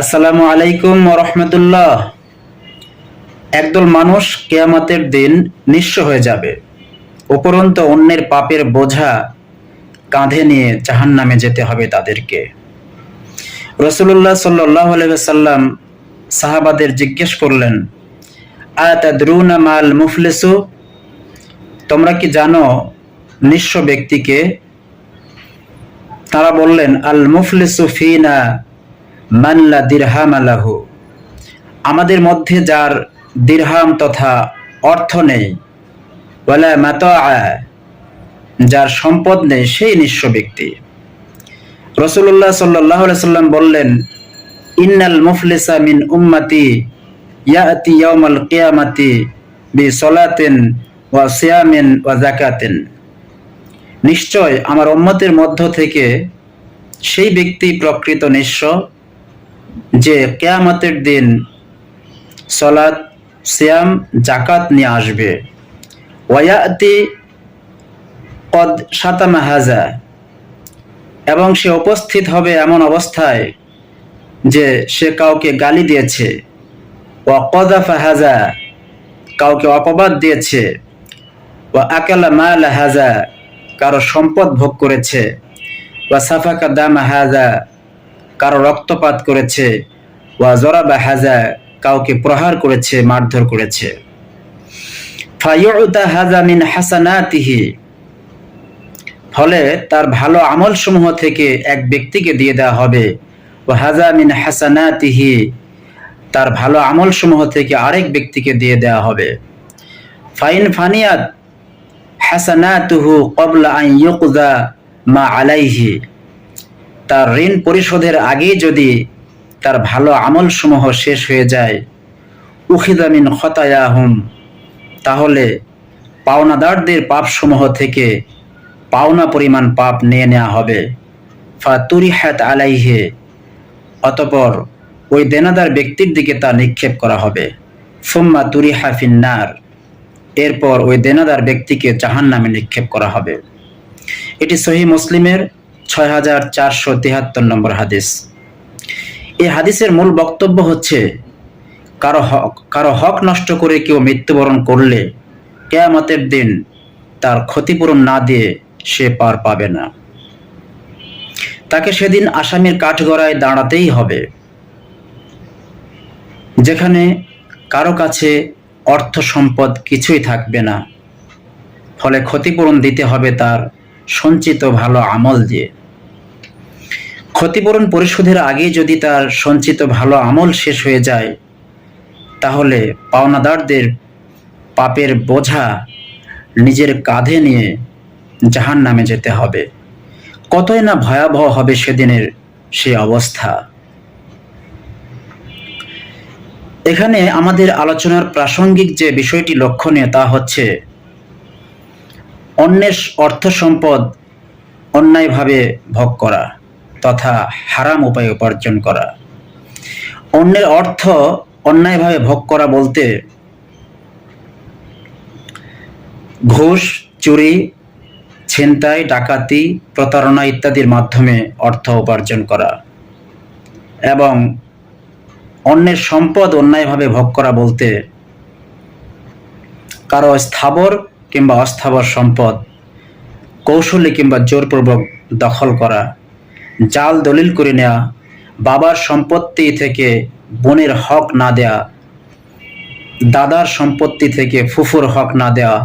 আসসালামু আলাইকুম রহমতুল্লাহ। একদল মানুষ কেয়ামতের দিন নিঃস্ব হয়ে যাবে। উপরন্ত অন্যের পাপের বোঝা কাঁধে নিয়ে জাহান নামে যেতে হবে তাদেরকে। রসুল্লাহ সাল্লাহ সাল্লাম সাহাবাদের জিজ্ঞেস করলেন আয়াতাদরুনা মাল মুফলেসু? তোমরা কি জানো নিঃস্ব ব্যক্তিকে? তারা বললেন, আল মুফলিসু ফিনা মাল্লা দিরহাম আলাহু আমাদের মধ্যে যার দিরহাম তথা অর্থ নেই, ওয়ালা মাতা যার সম্পদ নেই, সেই নিঃস্ব ব্যক্তি। রসুল্লাহ সাল্লাহ সাল্লাম বললেন, ইন্নাল মুফলিসা মিন উম্মাতি ইয়াতি ইয়াউমাল কিয়ামাতি বি সলাতিন ওয়া সিয়ামিন ওয়া জাকাতিন নিশ্চয় আমার উম্মতের মধ্য থেকে সেই ব্যক্তি প্রকৃত নিঃস্ব যে কেয়ামতের দিন সলাৎ, সিয়াম জাকাত নিয়ে আসবে। ওয়ায়াতি কদ সাতামা হাজা। এবং সে উপস্থিত হবে এমন অবস্থায় যে সে কাউকে গালি দিয়েছে। ও কদাফা হাজা, কাউকে অপবাদ দিয়েছে। ও আকালা মাল হাজা, কারও সম্পদ ভোগ করেছে। বা সাফাকা দামা হাজা কারও রক্তপাত করেছে ওয়া জরাবা হাজা, কাউকে প্রহার করেছে, মারধর করেছে। ফায়ুতা হাজা মিন হাসানাতিহি, ফলে তার ভালো আমল সমূহ থেকে এক ব্যক্তিকে দিয়ে দেওয়া হবে। ও হাজা মিন হাসানাতিহি, তার ভালো আমল সমূহ থেকে আরেক ব্যক্তিকে দিয়ে দেওয়া হবে। ফাইন ফানিয়াত হাসানাতুহু কবলা আন ইউকজা মা আলাইহি তার ঋণ পরিশোধের আগেই যদি তার ভালো আমল সমূহ শেষ হয়ে যায় উখিদামিন খতায়াহুম, তাহলে পাওনাদারদের পাপসমূহ থেকে পাওনা পরিমাণ পাপ নিয়ে নেওয়া হবে। ফা তুরিহাত আলাইহে, অতপর ওই দেনাদার ব্যক্তির দিকে তা নিক্ষেপ করা হবে। সুম্মা তুরিহা ফিন্নার, এরপর ওই দেনাদার ব্যক্তিকে জাহান নামে নিক্ষেপ করা হবে। এটি সহি মুসলিমের ছয় হাজার চারশো তিহাত্তর নম্বর হাদিস। এই হাদিসের মূল বক্তব্য হচ্ছে, কারও হক কারও হক নষ্ট করে কেউ মৃত্যুবরণ করলে কেয়ামতের দিন তার ক্ষতিপূরণ না দিয়ে সে পার পাবে না। তাকে সেদিন আসামির কাঠগড়ায় দাঁড়াতেই হবে, যেখানে কারও কাছে অর্থ সম্পদ কিছুই থাকবে না, ফলে ক্ষতিপূরণ দিতে হবে তার সঞ্চিত ভালো আমল দিয়ে। ক্ষতিপূরণ পরিশোধের আগে যদি তার সঞ্চিত ভালো আমল শেষ হয়ে যায়, তাহলে পাওনাদারদের পাপের বোঝা নিজের কাঁধে নিয়ে জাহান নামে যেতে হবে। কতই না ভয়াবহ হবে সেদিনের সে অবস্থা। এখানে আমাদের আলোচনার প্রাসঙ্গিক যে বিষয়টি লক্ষণীয় তা হচ্ছে, অন্যের অর্থ সম্পদ অন্যায়ভাবে ভোগ করা। তথা হারাম উপায়ে উপার্জন করা। অন্যের অর্থ অন্যায়ভাবে ভোগ করা বলতে ঘুষ, চুরি, ছিনতাই, ডাকাতি, প্রতারণা ইত্যাদির মাধ্যমে অর্থ উপার্জন করা এবং অন্যের সম্পদ অন্যায়ভাবে ভোগ করা বলতে কারও স্থাবর কিংবা অস্থাবর সম্পদ, কৌশলে কিংবা জোরপূর্বক দখল করা জাল দলিল করে নেয়া, বাবার সম্পত্তি থেকে বোনের হক না দেয়া, দাদার সম্পত্তি থেকে ফুফুর হক না দেওয়া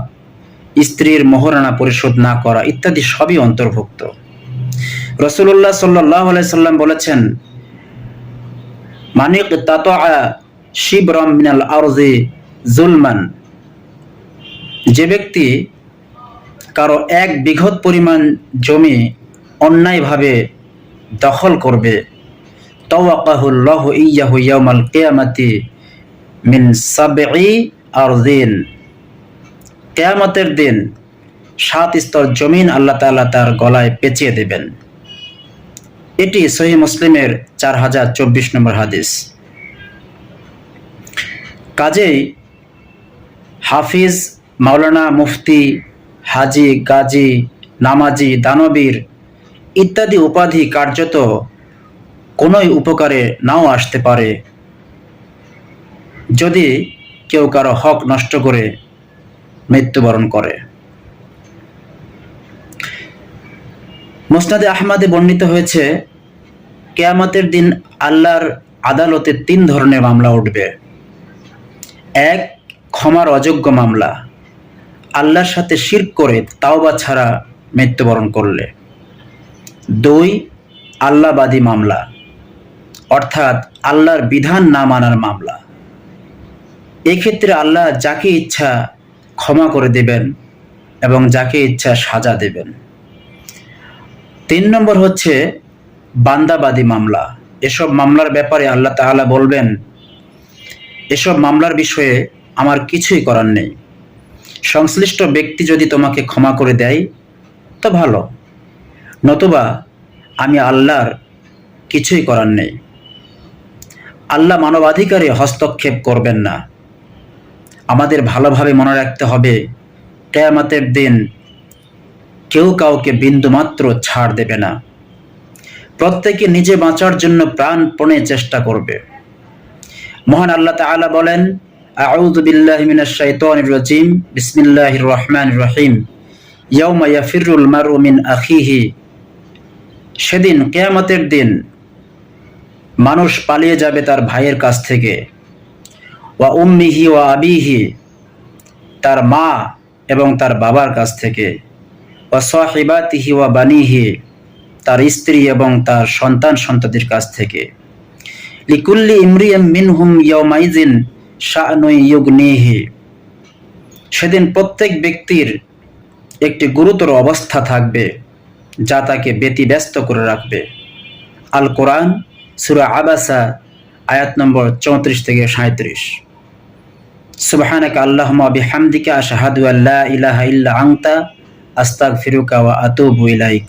স্ত্রীর মোহরানা পরিশোধ না করা ইত্যাদি সবই অন্তর্ভুক্ত। রসুল্লাহ সাল্লাহ সাল্লাম বলেছেন, মানিক তাতা শিবরম মিনাল আরজি জুলমান। যে ব্যক্তি কারও এক বিঘত পরিমাণ জমি অন্যায়ভাবে দখল করবে। তওয়াকাহুল্লাহ মিন কেয়ামতের দিন সাত স্তর জমিন আল্লাহ তাআলা তার গলায় পেঁচিয়ে দেবেন। এটি সহি মুসলিমের চার হাজার চব্বিশ নম্বর হাদিস। কাজেই হাফিজ মাওলানা মুফতি হাজি, গাজী, নামাজি, দানবীর ইত্যাদি উপাধি কার্যত কোনোই উপকারে নাও আসতে পারে। যদি কেউ কারও হক নষ্ট করে মৃত্যুবরণ করে। মুসনাদে আহমাদে বর্ণিত হয়েছে, কেয়ামতের দিন আল্লাহর আদালতে তিন ধরনের মামলা উঠবে। এক, ক্ষমার অযোগ্য মামলা। আল্লাহর সাথে শির করে তাওবা ছাড়া মৃত্যুবরণ করলে। দুই, আল্লাহবাদী মামলা, অর্থাৎ আল্লাহর বিধান না মানার মামলা। এক্ষেত্রে আল্লাহ যাকে ইচ্ছা ক্ষমা করে দেবেন এবং যাকে ইচ্ছা সাজা দেবেন। তিন নম্বর হচ্ছে বান্দাবাদী মামলা। এসব মামলার ব্যাপারে আল্লাহ তাআলা বলবেন, এসব মামলার বিষয়ে আমার কিছুই করার নেই। সংশ্লিষ্ট ব্যক্তি যদি তোমাকে ক্ষমা করে দেয়, তো ভালো। নতুবা আমি আল্লাহর কিছুই করার নেই। আল্লাহ মানবাধিকারে হস্তক্ষেপ করবেন না। আমাদের ভালোভাবে মনে রাখতে হবে, কেয়ামতের দিন কেউ কাউকে বিন্দুমাত্র ছাড় দেবে না। প্রত্যেকে নিজে বাঁচার জন্য প্রাণপণে চেষ্টা করবে। মহান আল্লাহ তাআলা বলেন, আউযু বিল্লাহি মিনাশ রহিম। ইয়াউমা ইয়াফিরুল মিন আখিহি সেদিন কেয়ামতের দিন মানুষ পালিয়ে যাবে তার ভাইয়ের কাছ থেকে। ওয়া উম্মিহি ওয়া আবিহি, তার মা এবং তার বাবার কাছ থেকে। ওয়া সাহিবাতিহি ওয়া বানিহি, তার স্ত্রী এবং তার সন্তান সন্ততির কাছ থেকে। লিকুল্লি ইমরিয়াম মিনহুম ইয়াউমাইজিন শাআনুই ইউগনিহি, সেদিন প্রত্যেক ব্যক্তির একটি গুরুতর অবস্থা থাকবে। যা তাকে ব্যতিব্যস্ত করে রাখবে। আল কোরআন সুরা আবাসা, আয়াত নম্বর চৌত্রিশ থেকে সাঁত্রিশ সুবাহানাক আল্লাহ বিহামদিকা শাহাদু আল্লাহ ইলাহা ইল্লা আংতা আস্তাক ফিরুকা ওয়া আতুবু ইলাইক।